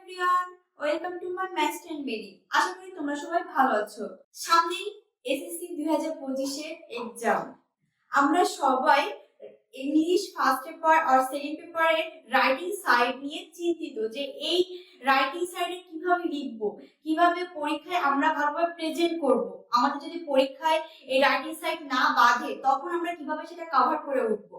Everyone welcome to my maths and very আশা করি তোমরা সবাই ভালো আছো। সামনেই এসএসসি দুই হাজার পঁচিশের আমরা সবাই ইংলিশ ফার্স্ট পেপার আর সেকেন্ড পেপারের রাইটিং সাইড নিয়ে চিন্তিত যে এই রাইটিং সাইডে কীভাবে লিখব, কীভাবে পরীক্ষায় আমরা ভালোভাবে প্রেজেন্ট করব। আমাদের যদি পরীক্ষায় এই রাইটিং সাইড না বাঁধে, তখন আমরা কীভাবে সেটা কভার করে উঠবো?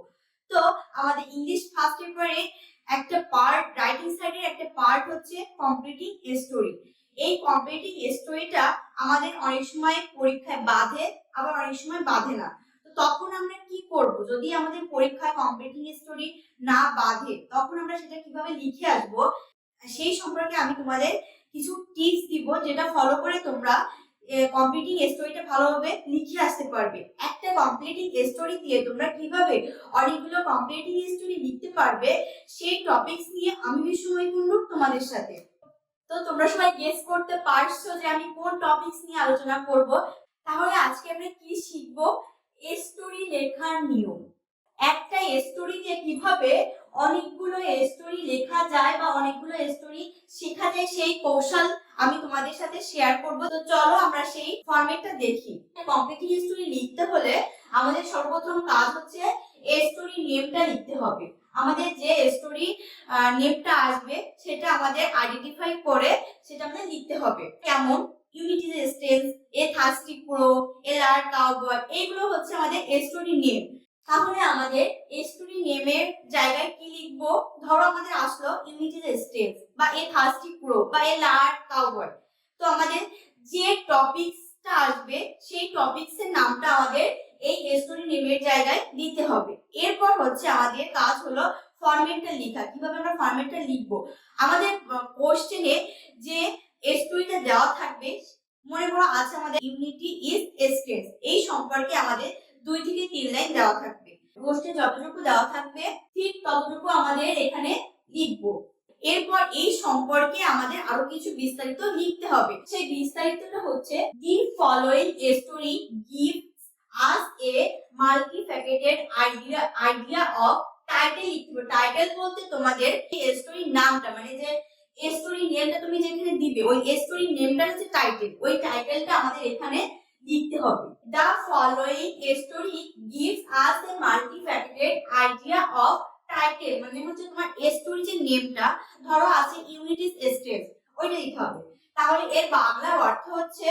তো আমাদের ইংলিশ ফার্স্ট পেপারে একটা পার্ট রাইটিং সাইডের একটা পার্ট হচ্ছে কমপ্লিটিং স্টোরি এই কমপ্লিটিং স্টোরিটা আমাদের অনেক সময় পরীক্ষায় বাধে, আবার অনেক সময় বাধে না। তো তখন আমরা কি করব? যদি আমাদের পরীক্ষায় কমপ্লিটিং স্টোরি না বাধে, তখন আমরা সেটা কীভাবে লিখে আসব? সেই সম্পর্কে আমি তোমাদের কিছু টিপস দিব, যেটা ফলো করে তোমরা কমপ্লিটিং স্টোরিটা ভালোভাবে লিখে আসতে পারবে। কমপ্লিটিং স্টোরি দিয়ে তোমরা কীভাবে অনেকগুলো কমপ্লিটিং স্টোরি লিখতে পারবে, সেই টপিকস নিয়ে আমি বিস্ময় কুণ্ডু তোমাদের সাথে। তো তোমরা সবাই গেস করতে পারছ যে আমি কোন টপিকস নিয়ে আলোচনা করব। তাহলে আজকে আমরা কি শিখব? স্টোরি লেখার নিয়ম। একটা স্টোরি দিয়ে কীভাবে অনেকগুলো স্টোরি লেখা যায় বা অনেকগুলো স্টোরি শেখা যায় সেই কৌশল আমি তোমাদের সাথে শেয়ার করব। তো চলো আমরা সেই ফরম্যাটটা দেখি। কমপ্লিটিং স্টোরি লিখতে হলে আমাদের সর্বপ্রথম কাজ হচ্ছে স্টোরি নেমটা লিখতে হবে। আমাদের যে স্টোরি নেমটা আসবে, সেটা আমাদের আইডেন্টিফাই করে সেটা আমাদের লিখতে হবে। কেমন unity stance a thirsty pro এ লার কাউবয় এইগুলো হচ্ছে আমাদের স্টোরি নেম তাহলে আমাদের স্টোরি নেমের জায়গায় কি লিখব? ধরো আমাদের আসলো ইউনিটি স্টেন্স বা এ থার্স্টি প্রো বা এ লার কাউবয় তো আমাদের যে টপিকসটা আসবে, সেই টপিকসের নামটা আমাদের এই স্টোরি নেমের জায়গায় দিতে হবে। এরপর হচ্ছে আমাদের কাজ হলো ফরম্যাটটা লেখা। কীভাবে আমরা ফরম্যাটটা লিখব? আমাদের কোশ্চেনে যে স্টোরিটা দেওয়া থাকবে, মনে করো আছে আমাদের ইউনিটি ইজ স্ট্রেস এই সম্পর্কে আমাদের দুই থেকে তিন লাইন দেওয়া থাকবে। কোশ্চেন যতটুকু দেওয়া থাকবে, ঠিক ততটুকু আমাদের এখানে লিখব। এরপর এই সম্পর্কে আমাদের আরও কিছু বিস্তারিত লিখতে হবে। সেই বিস্তারিতটা হচ্ছে the following story give us a multifaceted idea idea of title লিখতে টাইটেল বলতে তোমাদের স্টোরির নামটা মানে যে স্টোরি নেমটা তুমি যেখানে দিবে, ওই স্টোরি নেমটা হচ্ছে টাইটেল ওই টাইটেলটা আমাদের এখানে লিখতে হবে। The following story gives us a multifaceted idea of title মানে হচ্ছে তোমার স্টোরি যে নেমটা ধরো আছে ইউনিটিস স্টেজ ওইটা দিতে হবে। তাহলে এর বাংলা অর্থ হচ্ছে,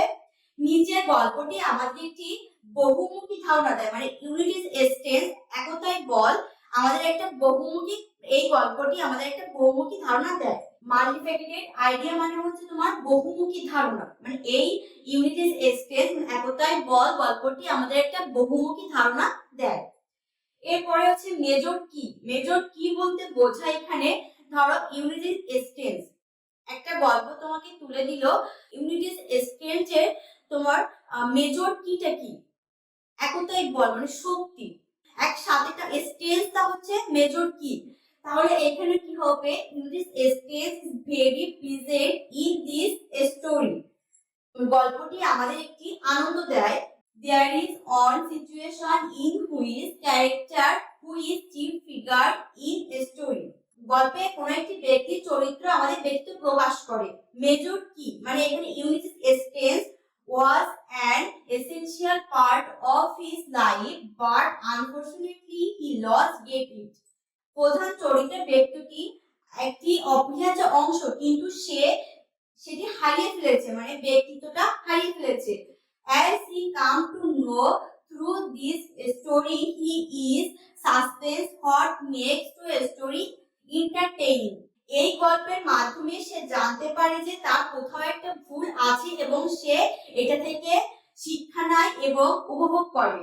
নিচের গল্পটি আমাদের একটি বহুমুখী ধারণা দেয় মানে ইউনিটিস স্টেজ একতাই বল, আমাদের একটা বহুমুখী, এই গল্পটি আমাদের একটা বহুমুখী ধারণা দেয়। মাল্টিফ্যাকেটেড আইডিয়া মানে হচ্ছে তোমার বহুমুখী ধারণা। মানে এই ইউনিটিস স্টেজ একতাই বল, গল্পটি আমাদের একটা বহুমুখী ধারণা দেয়। এরপরে হচ্ছে মেজর কি? মেজর কি বলতে বোঝায় এখানে? ধরো ইউনিটিস স্টেন্স একটা গল্প তোমাকে তুলে দিল ইউনিটিস স্টেন্সের তোমার মেজর কিটা কি? একতাই বল মানে শক্তি। এক সাথেটা স্টেন্সটা হচ্ছে মেজর কি? তাহলে এখানে কি হবে? Eugis space is very present in this story গল্পটি আমাদের একটি আনন্দ দেয়। There is on situation in which character which chief figure in story গল্পে কোন একটি ব্যক্তির চরিত্র আমাদের ব্যক্তি প্রকাশ করে। মেজর কি? মানে এখানে unit space was an essential part of his life but unfortunately he loss get it প্রধান চরিত্রের ব্যক্তিটি একটি অপরিহার্য অংশ, কিন্তু সে সেটি হারিয়ে ফেলেছে মানে ব্যক্তিত্বটা হারিয়ে ফেলেছে। As he come to know through this story, he is suspense what makes to a story entertaining. এই গল্পের মাধ্যমে সে জানতে পারে যে তার কোথাও একটা ভুল আছে এবং সে এটা থেকে শিক্ষা নেয় এবং উপভোগ করে।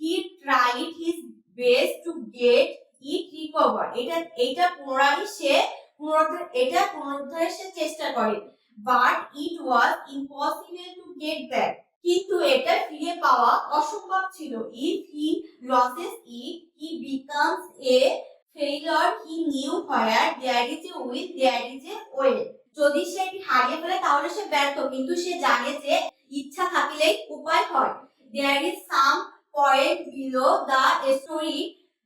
He tried his best to get it recover এটা এটা পুনরায় সে পুনরুদ্ধার, এটা পুনরুদ্ধারের সে চেষ্টা করে। But it was impossible to get back কিন্তু এটা ফিরে পাওয়া অসম্ভব ছিল। If he loses it he becomes a failure he knew where there is a will there is a way যদি সে এটি হারিয়ে ফেলে, তাহলে সে ব্যর্থ। কিন্তু সে জানে যে ইচ্ছা থাকিলেই উপায় হয়। There is some point below the story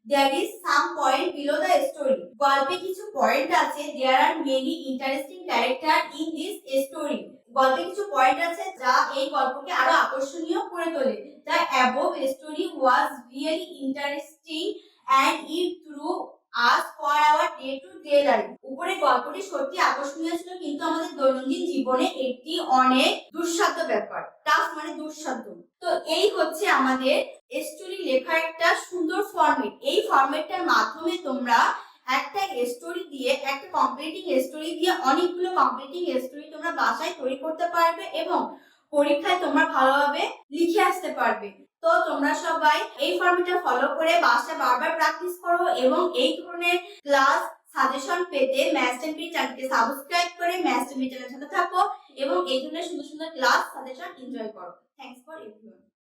there is some point below the story গল্পে কিছু পয়েন্ট আছে there are many interesting character in this story গল্পে কিছু পয়েন্ট আছে যা এই গল্পকে আরও আকর্ষণীয় করে তোলে। The above story was really interesting and it through us for our day to day life উপরে গল্পটি সত্যি আকর্ষণীয় ছিল, কিন্তু আমাদের দৈনন্দিন জীবনে এটি অনেক দুঃসাধ্য ব্যাপার। টাফ মানে দুঃসাধ্য। তো এই হচ্ছে আমাদের স্টোরি লেখার একটা সুন্দর ফরম্যাট এই ফরম্যাটটার মাধ্যমে তোমরা একটা স্টোরি দিয়ে, একটা কমপ্লিটিং স্টোরি দিয়ে অনেকগুলো কমপ্লিটিং স্টোরি তোমরা বাসায় তৈরি করতে পারবে এবং পরীক্ষায় তোমরা ভালোভাবে লিখে আসতে পারবে। তো তোমরা সবাই এই ফর্মেটটা ফলো করে বাসায় বারবার প্র্যাকটিস করো এবং এই ধরনের ক্লাস সাজেশন পেতে ম্যাথ এন্ড চ্যানেলকে সাবস্ক্রাইব করে ম্যাথ এন্ড চ্যানেলের সাথে থাকো এবং এই ধরনের সুন্দর সুন্দর ক্লাস সাজেশন এনজয় করো। Thanks for everyone